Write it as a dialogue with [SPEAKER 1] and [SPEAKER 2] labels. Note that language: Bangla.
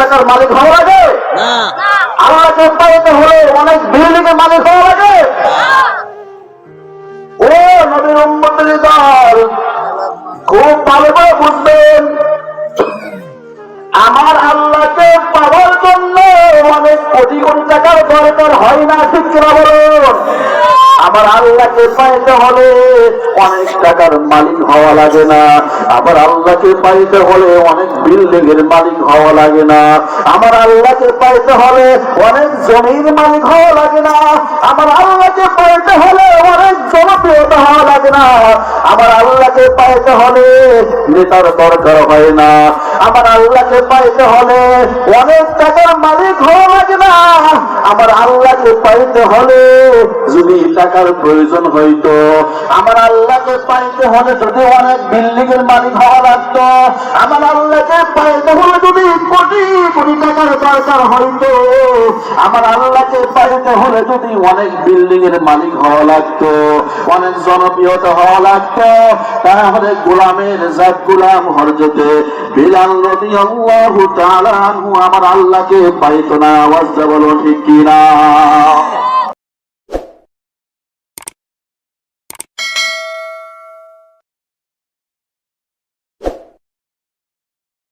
[SPEAKER 1] টাকার মালিক হওয়া লাগে? আল্লাহকে পাইতে হলে অনেক বিল্ডিং এর মালিক হওয়া লাগে? ও নবীর উম্মতের দল খুব ভালো করে বুঝবেন। আমার আল্লাহকে পাওয়ার জন্য অনেক কোটি কোটি টাকার দরকার হয় না ঠিক কিনা বলুন? আমার আল্লাহকে পাইতে হলে অনেক টাকার মালিক হওয়া লাগে না। আমার আল্লাহকে পাইতে হলে অনেক বিল্ডিং এর মালিক হওয়া লাগে না। আমার আল্লাহকে পাইতে হলে অনেক জমির মালিক হওয়া লাগে না। আমার আল্লাহকে পাইতে হলে অনেক জনপ্রিয়তা হওয়া লাগে না। আমার আল্লাহকে পাইতে হলে নেতার দরকার হয় না। আমার আল্লাহকে পাইতে হলে অনেক টাকার মালিক হওয়া লাগে না। আমার আল্লাহকে পাইতে হলে যদি টাকার প্রয়োজন হইতো, আমার আল্লাহকে পাইতে হলে যদি অনেক বিল্ডিং এর মালিক হওয়া লাগতো, আমার আল্লাহকে পাইতে হলে যদি কোটি কোটি টাকার দরকার হইতো, আমার আল্লাহকে পাইতে হলে যদি অনেক বিল্ডিং এর মালিক হওয়া লাগতো, অনেক জনপ্রিয়তা হওয়া লাগতো, তাহলে গোলামের জাত গোলাম হরজতে বিলাল রবি আল্লাহ আমার আল্লাহকে পাইতো না। আওয়াজ বলো ঠিক কিনা